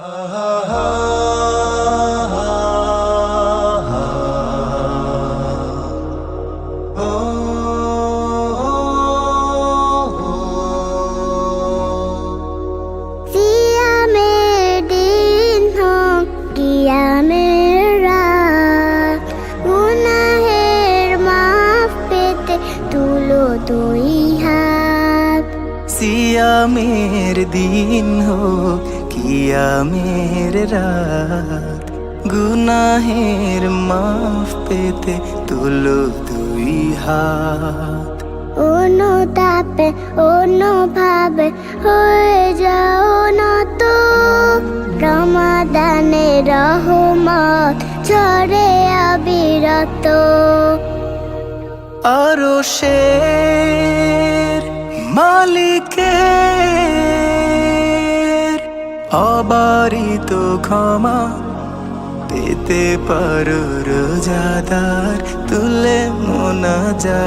সিয়ামের অবারিত ক্ষমা পেতে পারো রোজাদার, তুলে মোনা যা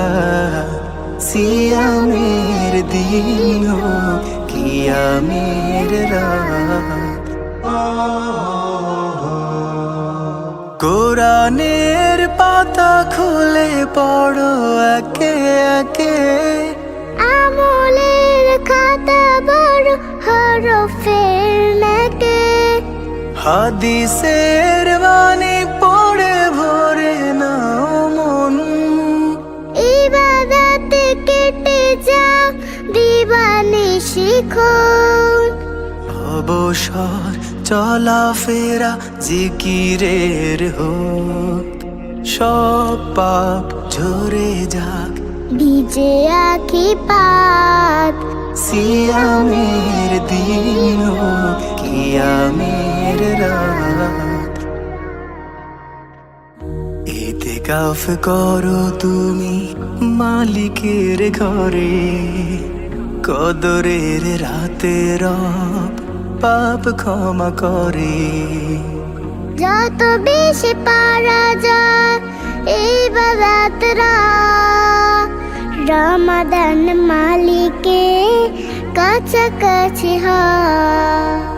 সিয়ামের দিন হোক, কিয়ামের রাত। কোরআনের পাতা খুলে পড়ো একে একে। আমলের খাতা বড় হরফের নেকে হাদিসের বাণী পড়ে ভরে নাও মন। ইবাদতে কেটে যাও দিবানি শিখন অবসর চলাফেরা জিকিরের হোক। সব পাপ ঝরে যাক। ভিজে আখি পাত। সিয়ামের দিন হোক কিয়ামের রাত এতে কাফ করো তুমি মালিকের ঘরে। কদরের রাতে রব পাপ ক্ষমা করে। যত বেশি পারা যায় ইবাদতরা রমাদান মালিকে কাছাকাছি হয়।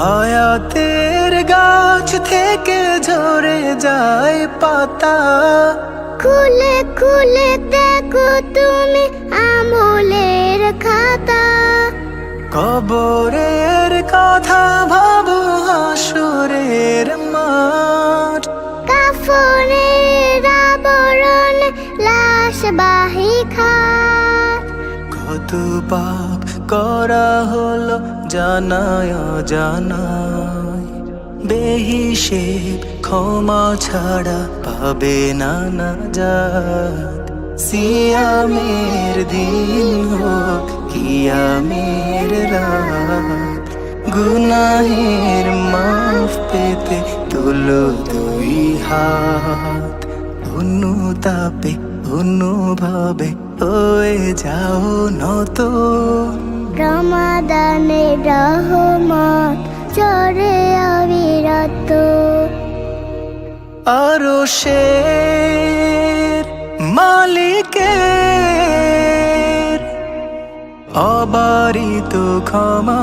হায়াতের গাছ থেকে ঝরে যায় পাতা। খুলে খুলে দেখো তুমি আমলের খাতা। কবরের কথা ভাবো হাসুরের মাঠ। কাফনের আবরণ লাশ বাহি খাট কত পাপ করা হলো জানায় জানায় বেহিসেব ক্ষমা ছাড়া পাবে না না যাত সিয়ামের দিন হোক, কিয়ামের রাত। গুনাহের মাফ পেতে তুলো দুই হাত। অনুতাপে অনুভাবে হয়ে যাও নত রমাদানে রহমত চরে অবিরত। আরও শের মালিকের অবারিত ক্ষমা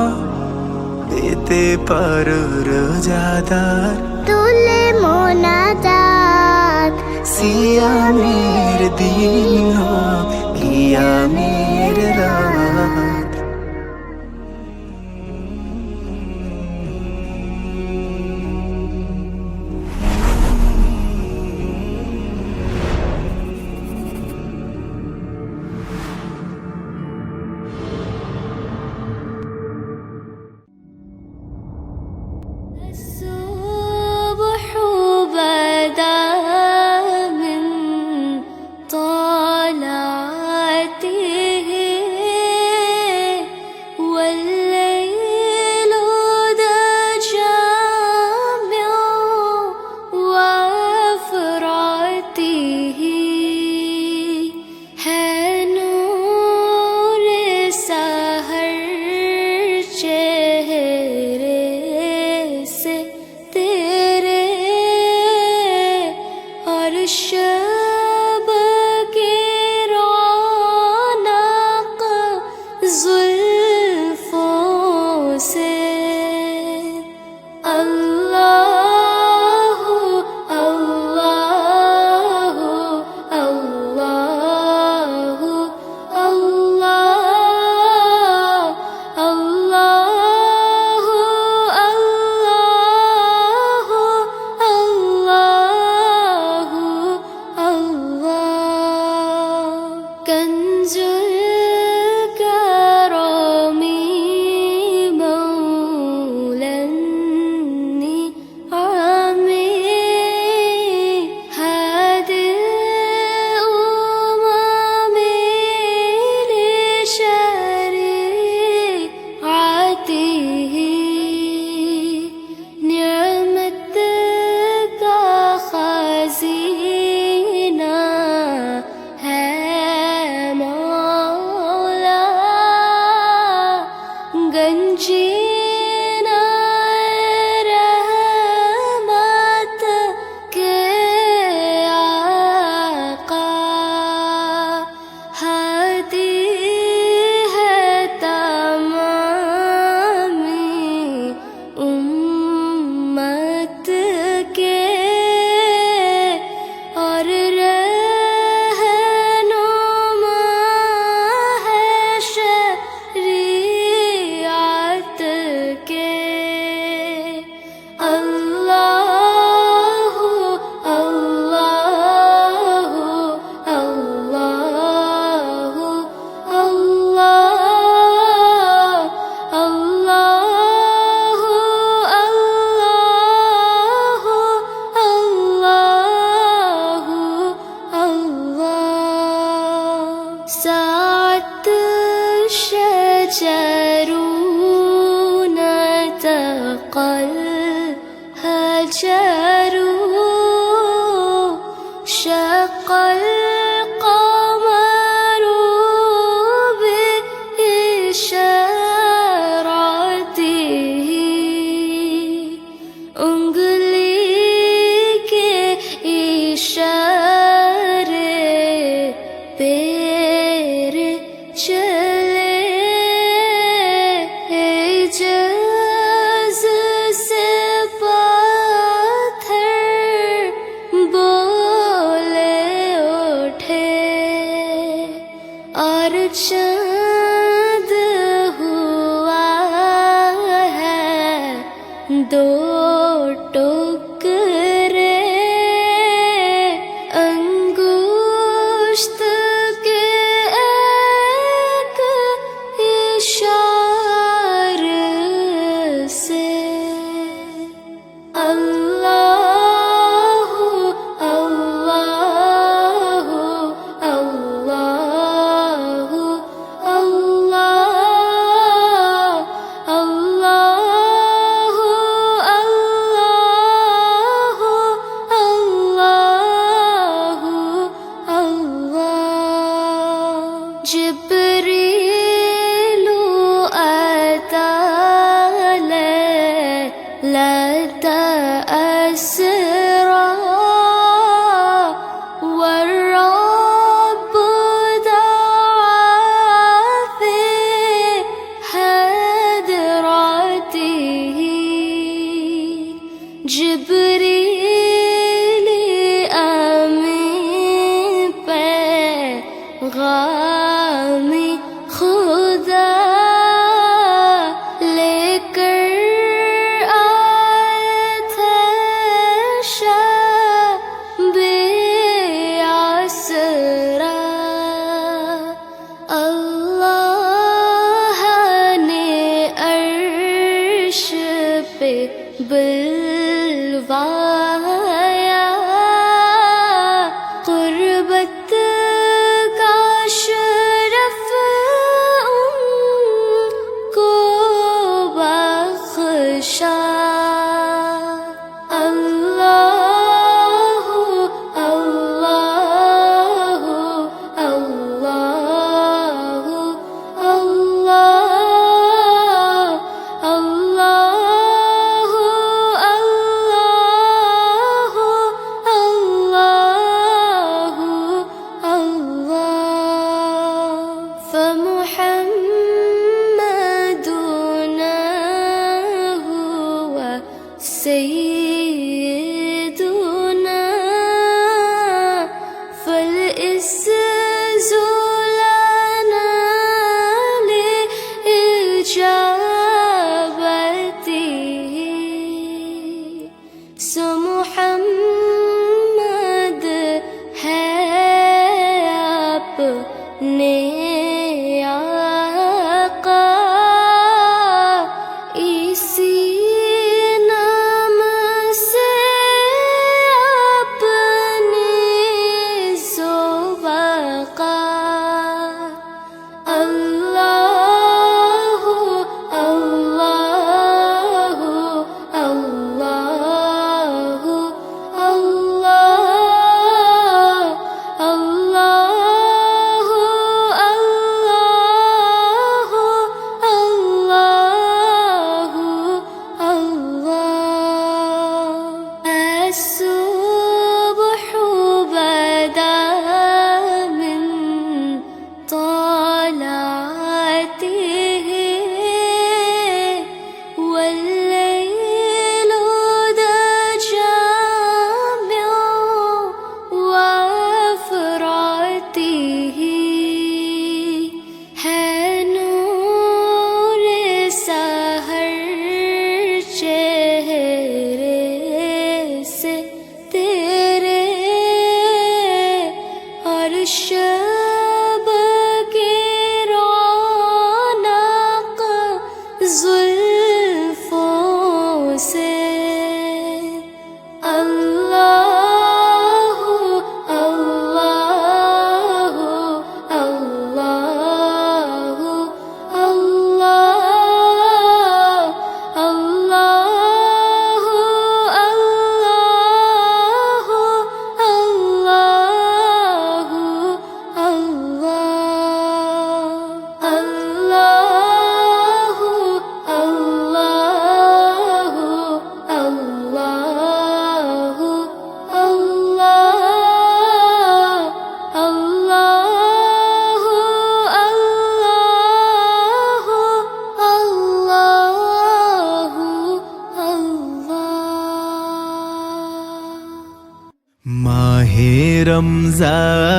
পেতে পারো রোজাদার। তুলে মোনাজাত। সিয়ামের দিন হোক செய்ய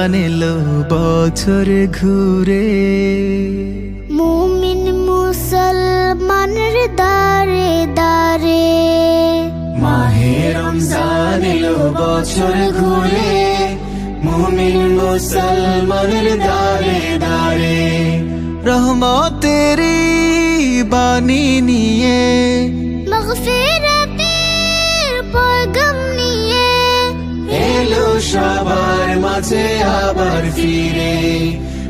রমজান এলো বছর ঘুরে। মুমিন মুসলমানের দারে দারে মাহে রমজান এলো বছর ঘুরে। মুমিন মুসলমানের দারে দারে রহমতেরি বাণী নিয়ে। মগফিরাতের পয়গম নিয়ে। এলো সবার মাঝে আবার ফিরে।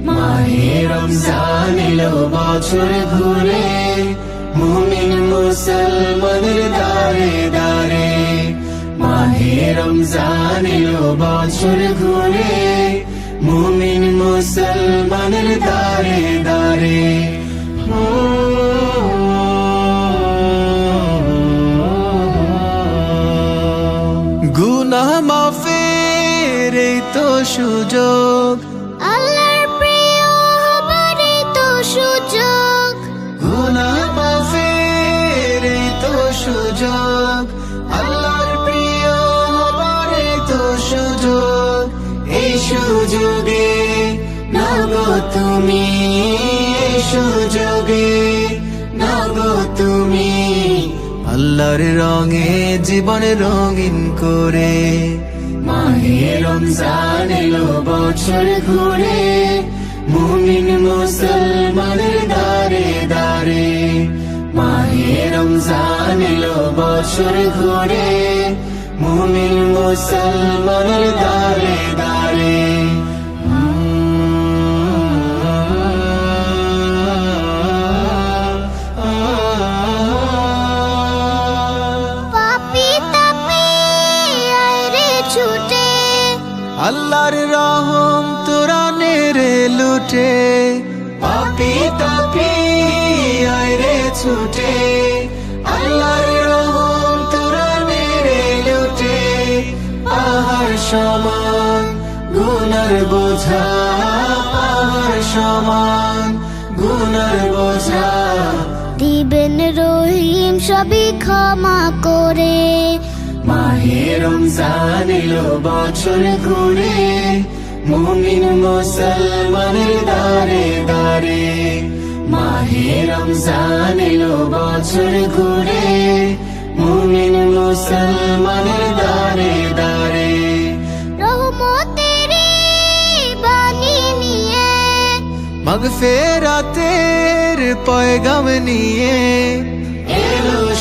মাহে রমজান এলো বছর ঘুরে মুমিন মুসলমানের দারে দারে মাহে রমজান এলো বছর ঘুরে মুমিন মুসলমানের দারে দারে আল্লাহর রঙে, জীবন রঙিন করে। মাহে রমজান এলো বছর ঘুরে, মুমিন মুসলমানের দারে দারে মাহে রমজান এলো বছর ঘুরে, মুমিন মুসলমানের দারে দারে আল্লাহর রহম তোরা নেরে লুটে। পাপি তাপি, আয় রে ছুটে। আল্লাহর রহম তোরা নেরে লুটে। পাহাড় সমান, গুনার বোঝা, পাহাড় সমান, গুনার বোঝা। দিবেন রহিম সবই ক্ষমা করে। মাহে রমজান এলো বছর ঘুরে মুমিন মুসলমানের দারে দারে মাহে রমজান এলো বছর ঘুরে মুমিন মুসলমানের দারে দারে মগফেরাতের পয়গাম নিয়ে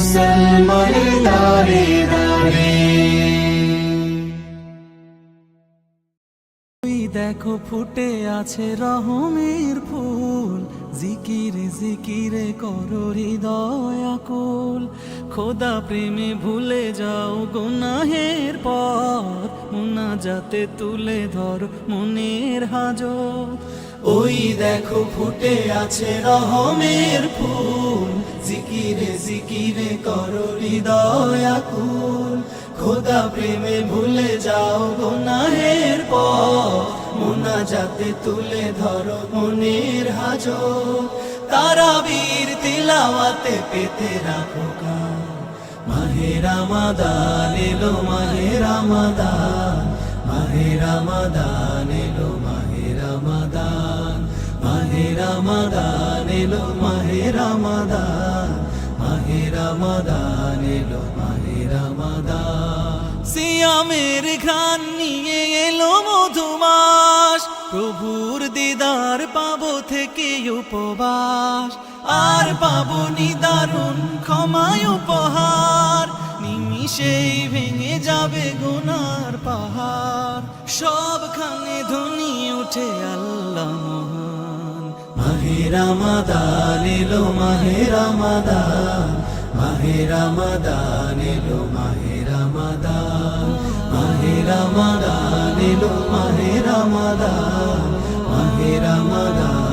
মুসলমানের দেখো ফুটে আছে রহমের ফুল। জিকিরে জিকিরে করো হৃদয় আকুল। খোদা প্রেমে ভুলে যাও গুনাহের পর মুনা যাতে তুলে ধর মনের হাজত। ওই দেখো ফুটে আছে রহমের ফুল। জিকিরে জিকিরে করো হৃদয় আকুল। খোদা প্রেমে ভুলে যাও গুনাহের পর মোনা যাতে তুলে ধরো মনের হাজত। তারাবীর তিলাওয়াতে পেতে রাখো কান মাহে রামাদান এলো, মাহে রামাদান। মাহে রামাদান এলো, মাহে রামাদান। মাহে রামাদান এলো, মাহে রামাদান। রামাদান এলো, মাহে রামাদান। সিয়ামের ঘ্রাণ নিয়ে এলো মধুমাস, প্রভুর দিদার পাবো থেকে উপবাস। আর পাবো নিদারুণ, ক্ষমায় উপহার। নিমিষেই ভেঙে যাবে গুনার পাহাড়। সবখানে ধ্বনি উঠে আল্লাহ মহান। মাহে রামাদান এলো, মাহে রামাদান। মাহে রামাদান এলো মাহে রামাদান মাহে রামাদান এলো মাহে রামাদান মাহে রামাদান।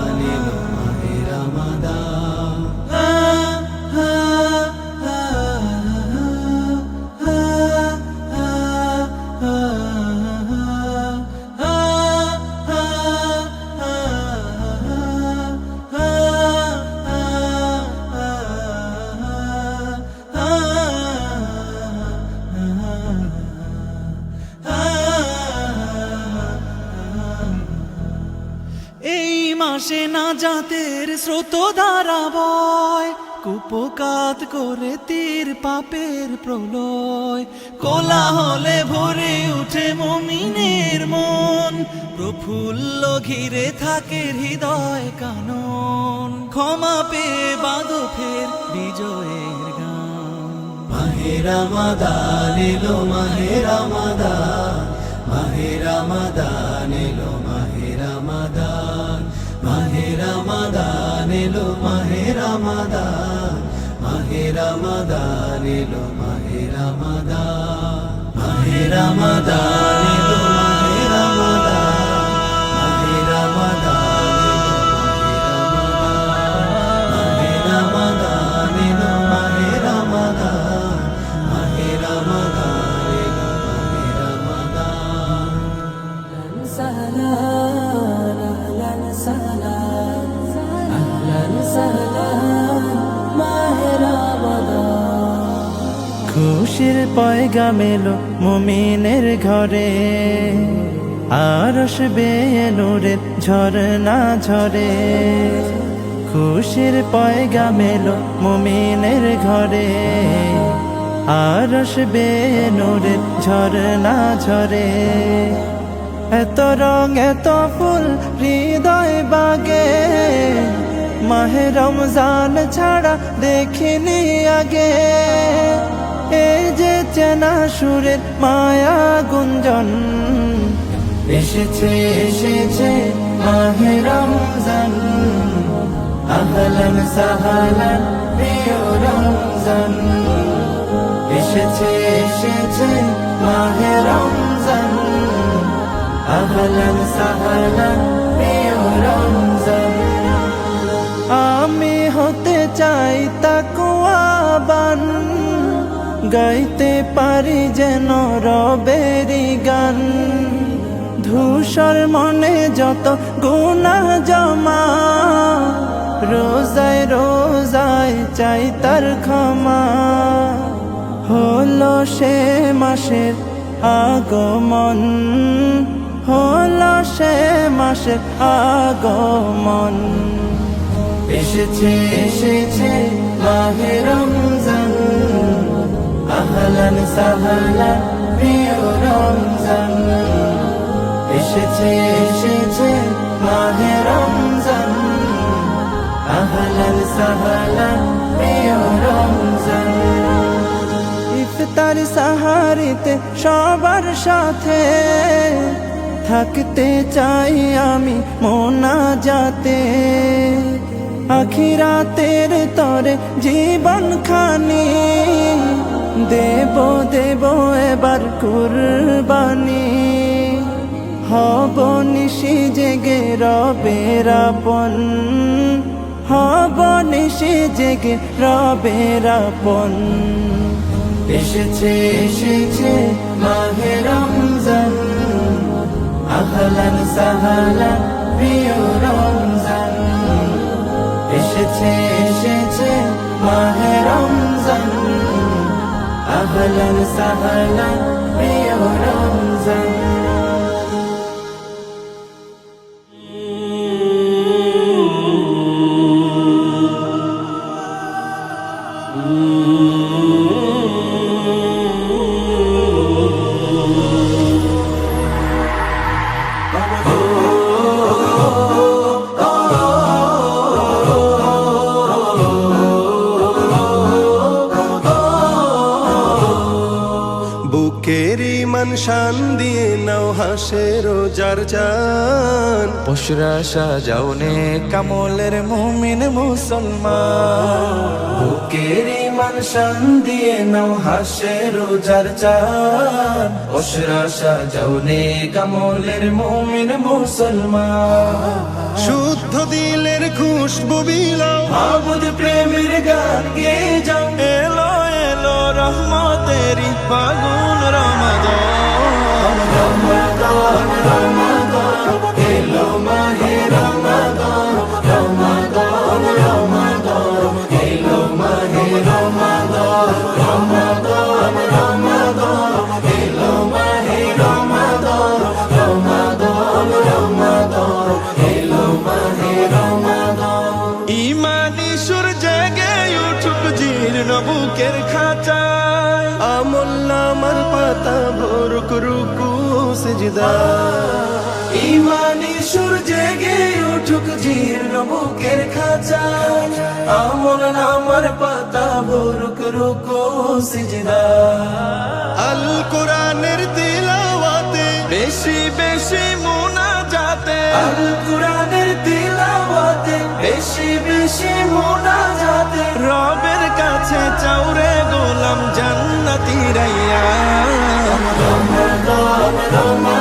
জাতের স্রোত ধারা বয় কুপকাত করে তীর পাপের প্রলয়। কোলা হলে ভরে উঠে মমিনের মন, প্রফুল্ল ঘিরে থাকে হৃদয় কানন। ক্ষমা পেয়ে বাঁধো ফের বিজয়ের গান। মাহে রামাদান এলো, মাহে রামাদান মাহে রামাদান এলো। রামাদান এলো মাহে রমাদান মাহে রমাদান এলো মাহে রমাদান মাহে রমাদান এলো খুশির পয়গাম এলো মুমিনের ঘরে। আরস বেয়ে নূরের ঝরনা ঝরে। খুশির পয়গা এলো মুমিনের ঘরে। আরস বেয়ে নূরের ঝরনা ঝরে। এত রং, এত ফুল হৃদয় বাগে। মাহে রমজান ছাড়া দেখিনি আগে। এই যে চেনা সুরের মায়া গুঞ্জন। এসেছে এসেছে মাহে রমজান। আহলান সাহালান প্রিয় রমজান। এসেছে এসেছে মাহে রমজান। আহলান সাহালান প্রিয় রমজান। আমি হতে চাই তাকুয়াবান গাইতে পারি যেন রবেরি গান। ধূসর মনে যত গুণা জমা, রোজায় রোজায় চাই তার ক্ষমা। হলো সে মাসের আগমন, হলো সে মাসের আগমন। এসেছে এসেছে মাহে রমজান। আহলান সাহলান প্রিয় রমজান। এসেছে এসেছে মাহে রমজান। আহলান সাহলান প্রিয় রমজান। ইফতার সাহারিতে সবার সাথে থাকতে চাই আমি মোনা যাতে আখিরাতের তরে জীবন খানি দেব দেব, এবার কুরবানি। হব নিশি জেগে রবের আপন। হব নিশি জেগে রবের আপন। এসেছে এসেছে মাহে রমজান। আহলান সাহালান, প্রিয় রমজান। এসেছে এসেছে মাহে রমজান। আহলান সাহলান প্রিয় রমজান পশুরা সাজাওনে কামলের মুমিন মুসলমান। বুকের ইমান শান দিয়ে নাও হাসে রোজার চান পশুরা সাজাওনে কামলের মুমিন মুসলমান। শুদ্ধ দিলের খুশবু বিলাও। মাবুদ প্রেমের গান গে যাও। এলো এলো রহমতেরি ফাগুন রমাদান। ইমানি সিজদা ইমানি সুর জেগে উঠুক জীর্ণ বুকের খাঁচায় আমল নামার পাতা ভরুক রুকু সিজদা। আল কোরআনের তিলাওয়াতে বেশি বেশি মুনা যাতে আল কোরআনের তিলাওয়াতে বেশি বেশি মুনা যাতে রবের কাছে চাউরে গোলাম জান্নাতি রাইয়া। বেখে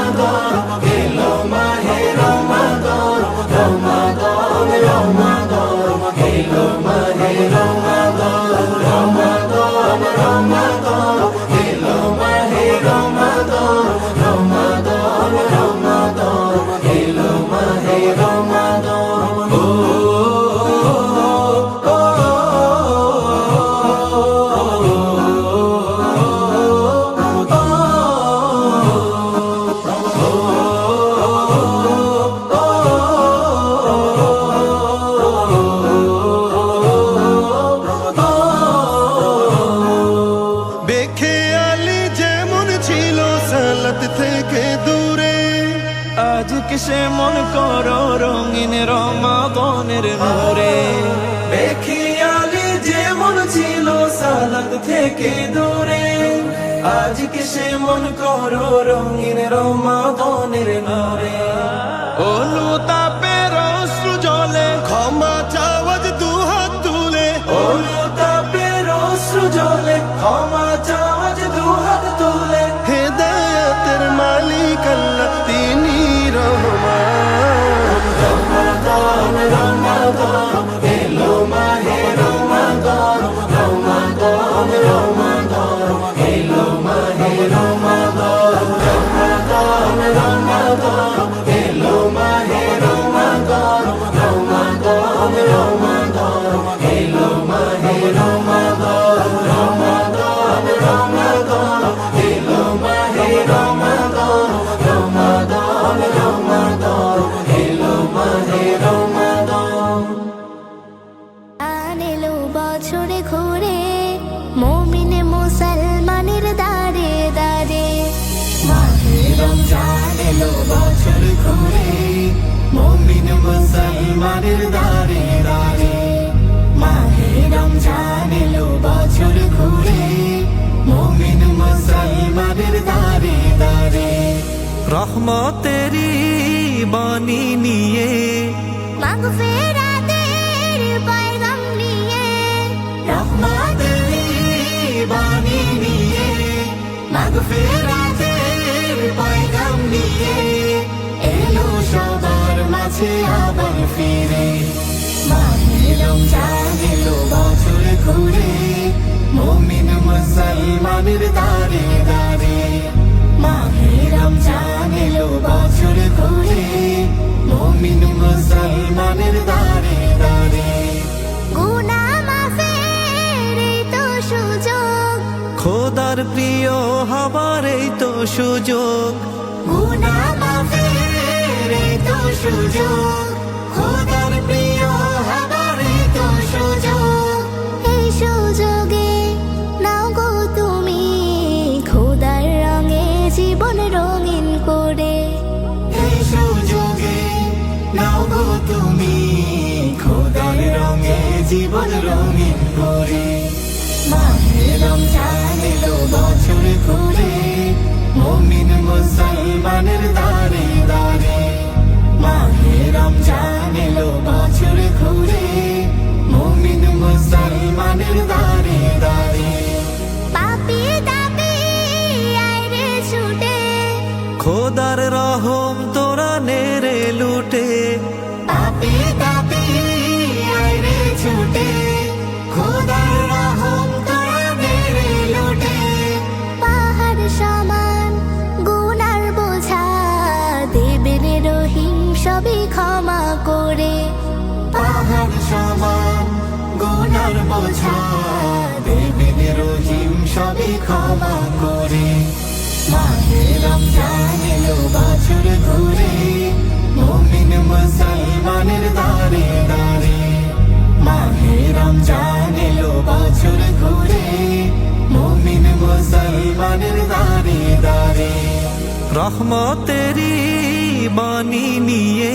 আজকে কিসে মন করো রঙিন রমাদনের নূরে যে মন ছিল সালাদ থেকে দূরে। আজ কিসে মন করো রঙিন রমাদনের নূরে অনুতাপের মুসলমানের দাঁড়ে দাঁড়ে মাহে রমজান এলো বছর ঘুরে মমিন মুসলমানের দাঁড়ে দাঁড়ে রহমতেরি বাণী নিয়ে মাগফিরাতের পয়গাম নিয়ে রহমতের বাণী নিয়ে মাগফিরাতের পয়গাম নিয়ে এলো সবার মাঝে আবার ঘুরে মমিন মুসলমানের দারে দারে মাহে রমজান এলো বছর ঘুরে মমিন মুসলমানের দারে দারে খোদার প্রিয় হবার এই তো সুযোগ। গুনা মাফের এই তো সুযোগ। বছর ঘুরে মমিন মুসলমানের দারে দেবেন রহিম সবই ক্ষমা করে রমজান বছর ঘুরে রমজান বছর ঘুরে মুমিন রহমতেরি বাণী নিয়ে